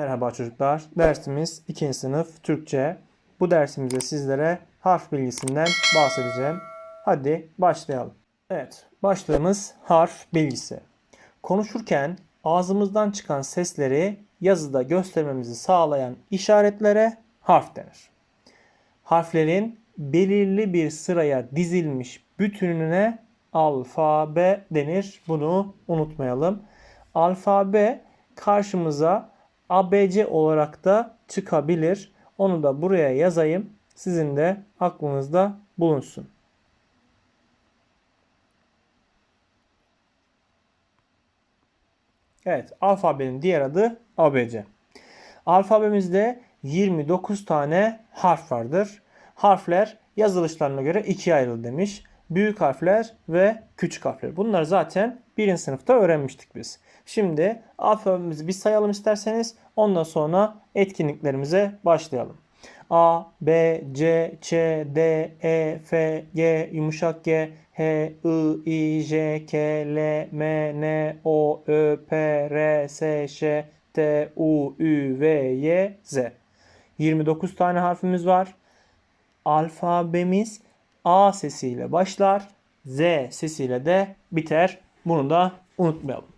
Merhaba çocuklar. Dersimiz 2. sınıf Türkçe. Bu dersimizde sizlere harf bilgisinden bahsedeceğim. Hadi başlayalım. Evet, başlığımız harf bilgisi. Konuşurken ağzımızdan çıkan sesleri yazıda göstermemizi sağlayan işaretlere harf denir. Harflerin belirli bir sıraya dizilmiş bütününe alfabe denir. Bunu unutmayalım. Alfabe karşımıza ABC olarak da çıkabilir. Onu da buraya yazayım. Sizin de aklınızda bulunsun. Evet, alfabenin diğer adı ABC. Alfabemizde 29 tane harf vardır. Harfler yazılışlarına göre ikiye ayrılır demiş. Büyük harfler ve küçük harfler. Bunları zaten birinci sınıfta öğrenmiştik biz. Şimdi alfabemizi bir sayalım isterseniz. Ondan sonra etkinliklerimize başlayalım. A, B, C, Ç, D, E, F, G, yumuşak G, H, I, I, J, K, L, M, N, O, Ö, P, R, S, Ş, T, U, Ü, V, Y, Z. 29 tane harfimiz var. Alfabemiz A sesiyle başlar. Z sesiyle de biter. Bunu da unutmayalım.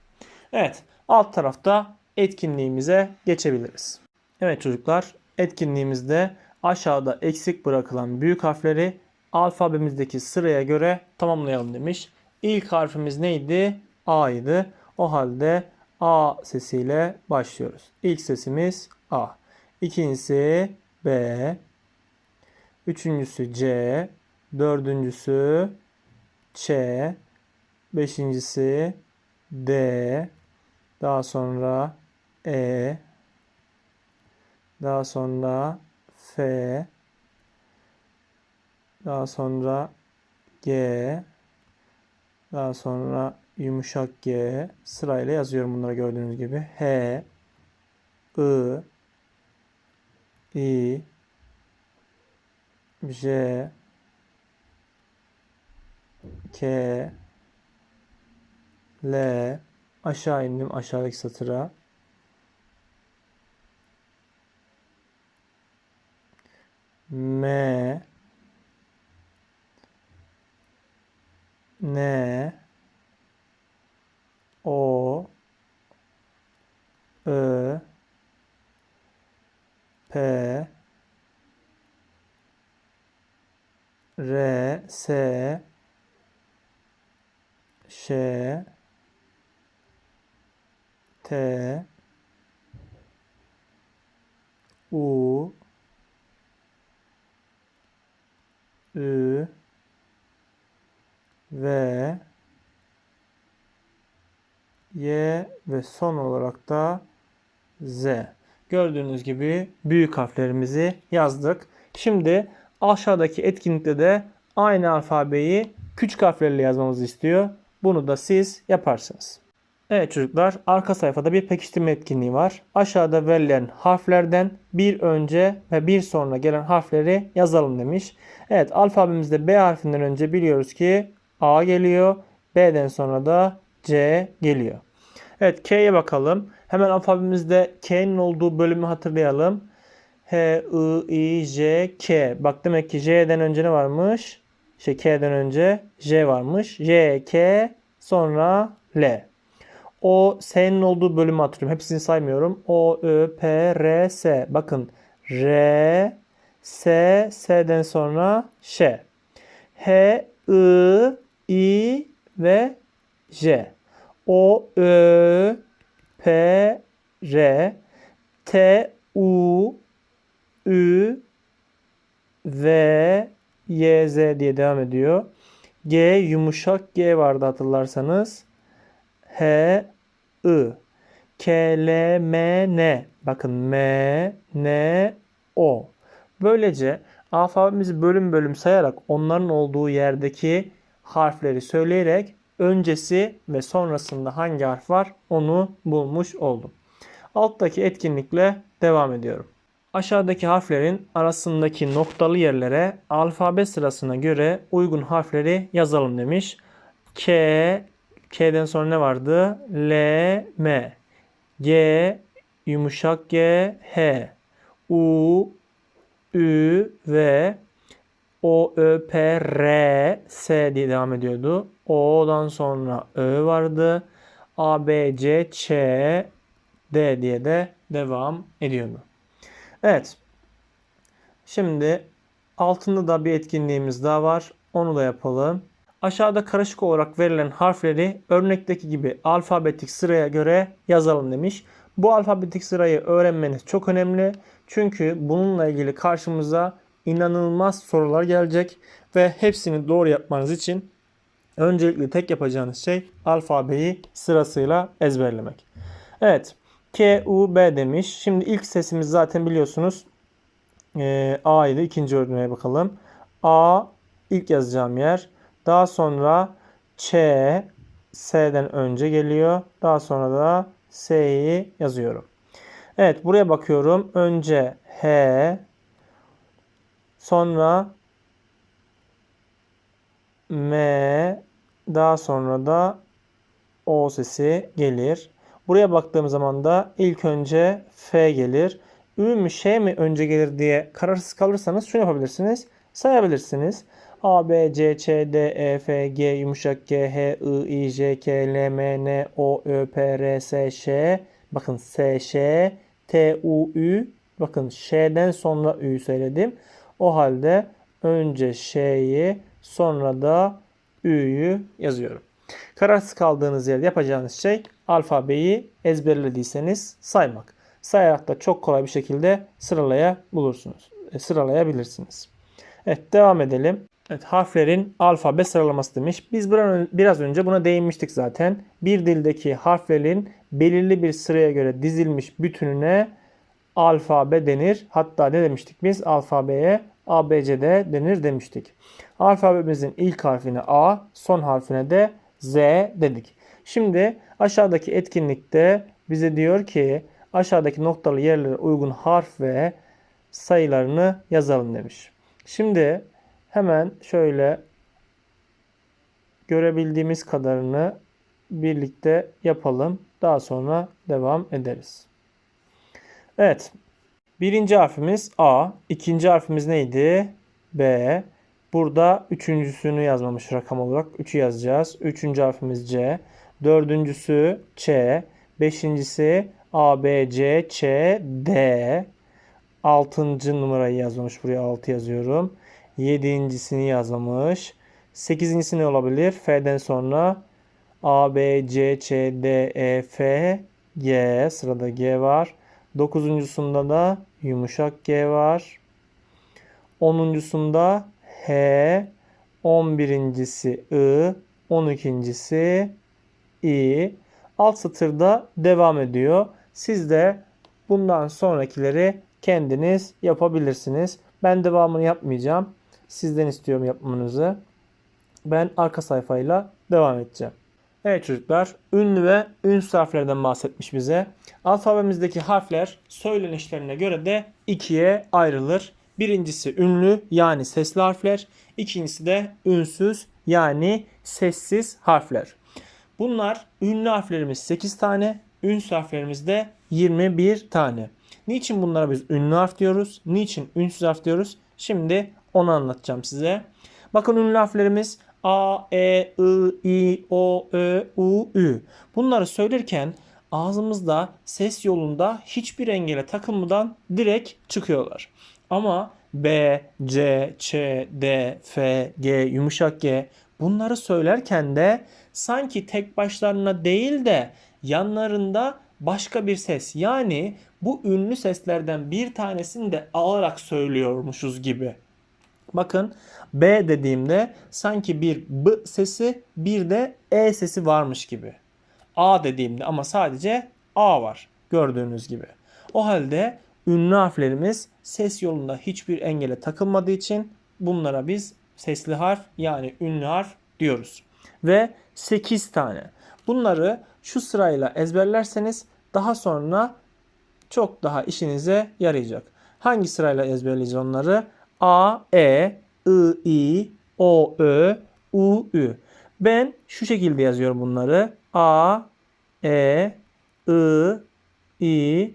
Evet, alt tarafta etkinliğimize geçebiliriz. Evet çocuklar, etkinliğimizde aşağıda eksik bırakılan büyük harfleri alfabemizdeki sıraya göre tamamlayalım demiş. İlk harfimiz neydi? A idi. O halde A sesiyle başlıyoruz. İlk sesimiz A. İkincisi B. Üçüncüsü C. Dördüncüsü Ç. Beşincisi D. Daha sonra E. Daha sonra F. Daha sonra G. Daha sonra yumuşak G. Sırayla yazıyorum bunları gördüğünüz gibi. H. I. I. J. K. L. Aşağı indim aşağıdaki satıra. M N O Ö P R S Ş T U Ü ve Y ve son olarak da Z. Gördüğünüz gibi büyük harflerimizi yazdık. Şimdi aşağıdaki etkinlikte de aynı alfabeyi küçük harflerle yazmamızı istiyor. Bunu da siz yaparsınız. Evet çocuklar arka sayfada bir pekiştirme etkinliği var. Aşağıda verilen harflerden bir önce ve bir sonra gelen harfleri yazalım demiş. Evet alfabemizde B harfinden önce biliyoruz ki A geliyor. B'den sonra da C geliyor. Evet K'ye bakalım. Hemen alfabemizde K'nin olduğu bölümü hatırlayalım. H, I, J, K. Bak demek ki J'den önce ne varmış? Şey K'den önce J varmış. J, K, sonra L. O S'nin olduğu bölümü hatırlıyorum. Hepsini saymıyorum. O, Ö, P, R, S. Bakın R, S, S'den sonra Ş. H, I, I ve J. O, Ö, P, R, T, U, Ü, V, Y, Z diye devam ediyor. G yumuşak G vardı hatırlarsanız. H, I. K, L, M, N. Bakın M, N, O. Böylece alfabemizi bölüm bölüm sayarak onların olduğu yerdeki harfleri söyleyerek öncesi ve sonrasında hangi harf var onu bulmuş oldum. Alttaki etkinlikle devam ediyorum. Aşağıdaki harflerin arasındaki noktalı yerlere alfabe sırasına göre uygun harfleri yazalım demiş. K, K'den sonra ne vardı? L, M. G, yumuşak G, H, U, Ü ve O, Ö, P, R, S diye devam ediyordu. O'dan sonra Ö vardı. A, B, C, Ç, D diye de devam ediyordu. Evet. Şimdi altında da bir etkinliğimiz daha var. Onu da yapalım. Aşağıda karışık olarak verilen harfleri örnekteki gibi alfabetik sıraya göre yazalım demiş. Bu alfabetik sırayı öğrenmeniz çok önemli. Çünkü bununla ilgili karşımıza inanılmaz sorular gelecek ve hepsini doğru yapmanız için öncelikle tek yapacağınız şey alfabeyi sırasıyla ezberlemek. Evet. K, U, B demiş. Şimdi ilk sesimiz zaten biliyorsunuz e, A idi. İkinci örneğe bakalım. A ilk yazacağım yer. Daha sonra Ç S'den önce geliyor. Daha sonra da S'yi yazıyorum. Evet buraya bakıyorum. Önce H sonra M daha sonra da O sesi gelir. Buraya baktığım zaman da ilk önce F gelir. Ü mü Ş mi önce gelir diye kararsız kalırsanız şunu yapabilirsiniz. Sayabilirsiniz. A, B, C, Ç, D, E, F, G, yumuşak G, H, I, I, J, K, L, M, N, O, Ö, P, R, S, Ş. Bakın S, Ş, T, U, Ü. Bakın Ş'den sonra Ü'yü söyledim. O halde önce Ş'yi sonra da Ü'yü yazıyorum. Kararsız kaldığınız yerde yapacağınız şey alfabeyi ezberlediyseniz saymak. Sayarak da çok kolay bir şekilde sıralayabilirsiniz. Sıralayabilirsiniz. Evet devam edelim. Evet, harflerin alfabe sıralaması demiş. Biz biraz önce buna değinmiştik zaten. Bir dildeki harflerin belirli bir sıraya göre dizilmiş bütününe alfabe denir. Hatta ne demiştik biz? Alfabeye ABCD denir demiştik. Alfabemizin ilk harfine A, son harfine de Z dedik. Şimdi aşağıdaki etkinlikte bize diyor ki aşağıdaki noktalı yerlere uygun harf ve sayılarını yazalım demiş. Şimdi hemen şöyle görebildiğimiz kadarını birlikte yapalım. Daha sonra devam ederiz. Evet. Birinci harfimiz A. ikinci harfimiz neydi? B. Burada üçüncüsünü yazmamış rakam olarak. 3'ü yazacağız. Üçüncü harfimiz C. Dördüncüsü Ç. Beşincisi A, B, C, Ç, D. Altıncı numarayı yazmamış. Buraya 6 yazıyorum. Yedincisini yazmamış. Sekizincisi ne olabilir? F'den sonra A, B, C, Ç, D, E, F, G. Sırada G var. Dokuzuncusunda da yumuşak G var. Onuncusunda H. On birincisi I. On ikincisi I. Alt satırda devam ediyor. Siz de bundan sonrakileri kendiniz yapabilirsiniz. Ben devamını yapmayacağım. Sizden istiyorum yapmanızı. Ben arka sayfayla devam edeceğim. Evet çocuklar, ünlü ve ünsüz harflerden bahsetmiş bize. Alfabemizdeki harfler söylenişlerine göre de ikiye ayrılır. Birincisi ünlü yani sesli harfler. İkincisi de ünsüz yani sessiz harfler. Bunlar ünlü harflerimiz 8 tane, ünsüz harflerimiz de 21 tane. Niçin bunlara biz ünlü harf diyoruz? Niçin ünsüz harf diyoruz? Şimdi onu anlatacağım size. Bakın ünlü harflerimiz A, E, I, I, O, Ö, U, Ü. Bunları söylerken ağzımızda ses yolunda hiçbir engele takılmadan direkt çıkıyorlar. Ama B, C, Ç, D, F, G, yumuşak G bunları söylerken de sanki tek başlarına değil de yanlarında başka bir ses yani bu ünlü seslerden bir tanesini de alarak söylüyormuşuz gibi. Bakın B dediğimde sanki bir B sesi bir de E sesi varmış gibi. A dediğimde ama sadece A var gördüğünüz gibi. O halde ünlü harflerimiz ses yolunda hiçbir engele takılmadığı için bunlara biz sesli harf yani ünlü harf diyoruz. Ve 8 tane. Bunları şu sırayla ezberlerseniz daha sonra çok daha işinize yarayacak. Hangi sırayla ezberleyeceğiz onları? A, E, I, I, O, Ö, U, Ü. Ben şu şekilde yazıyorum bunları. A, E, I, I,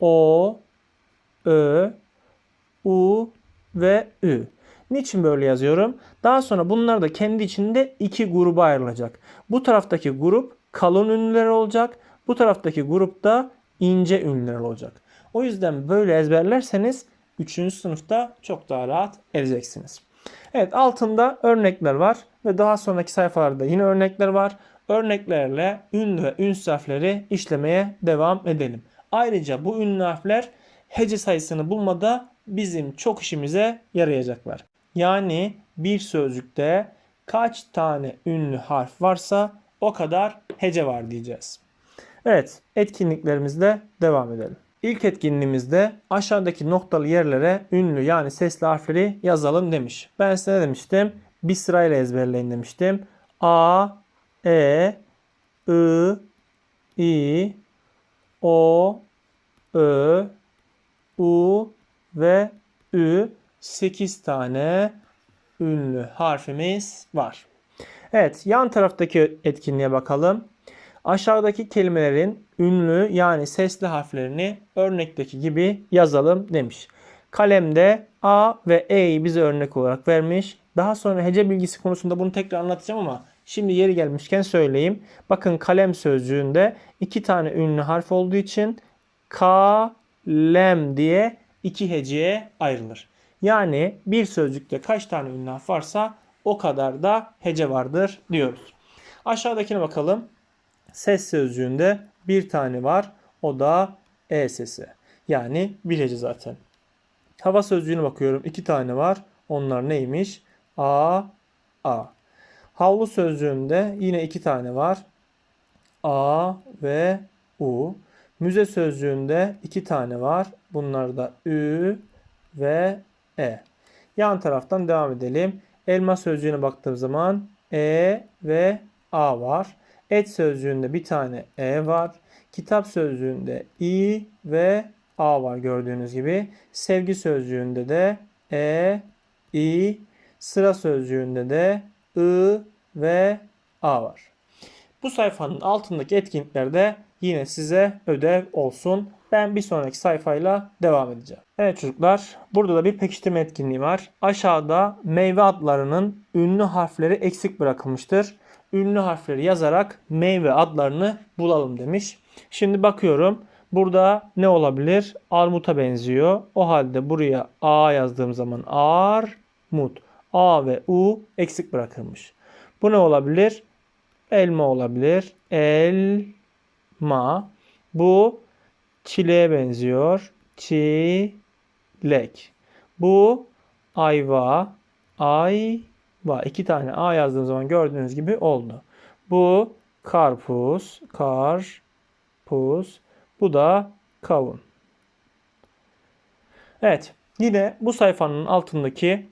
O, Ö, U ve Ü. Niçin böyle yazıyorum? Daha sonra bunlar da kendi içinde iki gruba ayrılacak. Bu taraftaki grup kalın ünlüler olacak. Bu taraftaki grup da ince ünlüler olacak. O yüzden böyle ezberlerseniz 3. sınıfta çok daha rahat edeceksiniz. Evet altında örnekler var ve daha sonraki sayfalarda yine örnekler var. Örneklerle ünlü ve ünsüz harfleri işlemeye devam edelim. Ayrıca bu ünlü harfler hece sayısını bulmada bizim çok işimize yarayacaklar. Yani bir sözcükte kaç tane ünlü harf varsa o kadar hece var diyeceğiz. Evet, etkinliklerimizle devam edelim. İlk etkinliğimizde aşağıdaki noktalı yerlere ünlü yani sesli harfleri yazalım demiş. Ben size ne demiştim? Bir sırayla ezberleyin demiştim. A, E, I, I, O, Ö, U ve Ü 8 tane ünlü harfimiz var. Evet yan taraftaki etkinliğe bakalım. Aşağıdaki kelimelerin ünlü yani sesli harflerini örnekteki gibi yazalım demiş. Kalemde A ve E'yi bize örnek olarak vermiş. Daha sonra hece bilgisi konusunda bunu tekrar anlatacağım ama şimdi yeri gelmişken söyleyeyim. Bakın kalem sözcüğünde iki tane ünlü harf olduğu için kalem diye iki heceye ayrılır. Yani bir sözcükte kaç tane ünlü varsa o kadar da hece vardır diyoruz. Aşağıdakine bakalım. Ses sözcüğünde bir tane var. O da E sesi. Yani bir hece zaten. Hava sözcüğüne bakıyorum. iki tane var. Onlar neymiş? A, A. Havlu sözcüğünde yine iki tane var. A ve U. Müze sözcüğünde iki tane var. Bunlar da Ü ve E. Yan taraftan devam edelim. Elma sözcüğüne baktığım zaman E ve A var. Et sözcüğünde bir tane E var. Kitap sözcüğünde İ ve A var gördüğünüz gibi. Sevgi sözcüğünde de E, İ, sıra sözcüğünde de I ve A var. Bu sayfanın altındaki etkinliklerde yine size ödev olsun. Ben bir sonraki sayfayla devam edeceğim. Evet çocuklar burada da bir pekiştirme etkinliği var. Aşağıda meyve adlarının ünlü harfleri eksik bırakılmıştır. Ünlü harfleri yazarak meyve adlarını bulalım demiş. Şimdi bakıyorum. Burada ne olabilir? Armuta benziyor. O halde buraya A yazdığım zaman armut. A ve U eksik bırakılmış. Bu ne olabilir? Elma olabilir. Elma. Bu çileğe benziyor. Çilek. Bu ayva. Ayva. İki tane A yazdığım zaman gördüğünüz gibi oldu. Bu karpuz. Karpuz. Bu da kavun. Evet. Yine bu sayfanın altındaki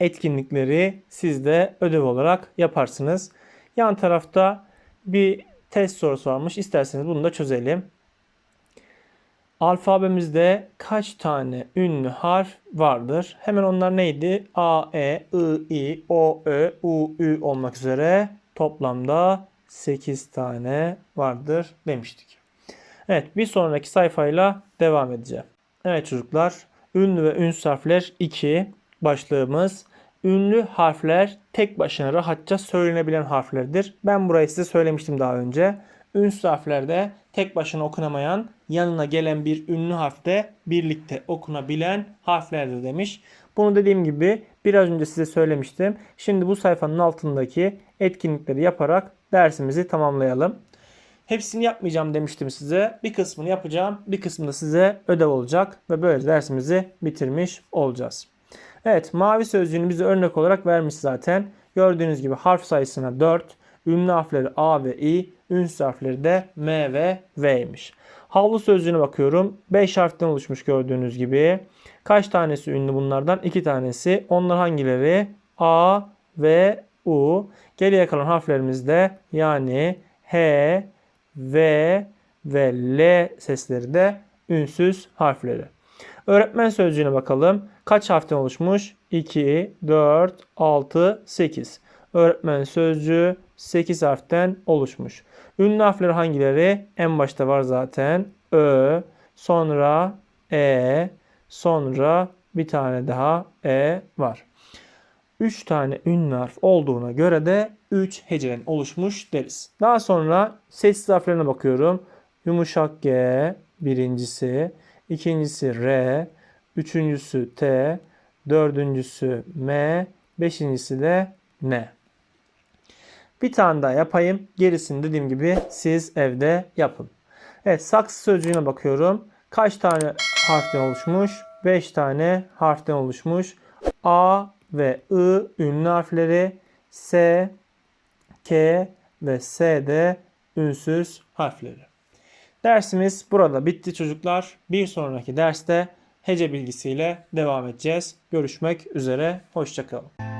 etkinlikleri siz de ödev olarak yaparsınız. Yan tarafta bir test sorusu varmış. İsterseniz bunu da çözelim. Alfabemizde kaç tane ünlü harf vardır? Hemen onlar neydi? A, E, I, I, O, Ö, U, Ü olmak üzere toplamda 8 tane vardır demiştik. Evet bir sonraki sayfayla devam edeceğim. Evet çocuklar ünlü ve ünsüz harfler 2 başlığımız. Ünlü harfler tek başına rahatça söylenebilen harflerdir. Ben burayı size söylemiştim daha önce. Ünsüz harflerde tek başına okunamayan, yanına gelen bir ünlü harfte birlikte okunabilen harflerdir demiş. Bunu dediğim gibi biraz önce size söylemiştim. Şimdi bu sayfanın altındaki etkinlikleri yaparak dersimizi tamamlayalım. Hepsini yapmayacağım demiştim size. Bir kısmını yapacağım. Bir kısmı size ödev olacak. Ve böyle dersimizi bitirmiş olacağız. Evet mavi sözcüğünü bize örnek olarak vermiş zaten. Gördüğünüz gibi harf sayısına 4. Ünlü harfleri A ve I. Ünsüz harfleri de M ve V'ymiş. Havlu sözcüğüne bakıyorum. 5 harften oluşmuş gördüğünüz gibi. Kaç tanesi ünlü bunlardan? 2 tanesi. Onlar hangileri? A ve U. Geriye kalan harflerimiz de yani H, V ve L sesleri de ünsüz harfleri. Öğretmen sözcüğüne bakalım. Kaç harften oluşmuş? 2, 4, 6, 8. Öğretmen sözcüğü 8 harften oluşmuş. Ünlü harfler hangileri? En başta var zaten. Ö, sonra E, sonra bir tane daha E var. 3 tane ünlü harf olduğuna göre de 3 heceden oluşmuş deriz. Daha sonra sessiz harflerine bakıyorum. Yumuşak G birincisi, ikincisi R, üçüncüsü T, dördüncüsü M, beşincisi de N. Bir tane daha yapayım. Gerisini dediğim gibi siz evde yapın. Evet saksı sözcüğüne bakıyorum. Kaç tane harften oluşmuş? 5 tane harften oluşmuş. A ve I ünlü harfleri. S, K ve S de ünsüz harfleri. Dersimiz burada bitti çocuklar. Bir sonraki derste hece bilgisiyle devam edeceğiz. Görüşmek üzere. Hoşçakalın.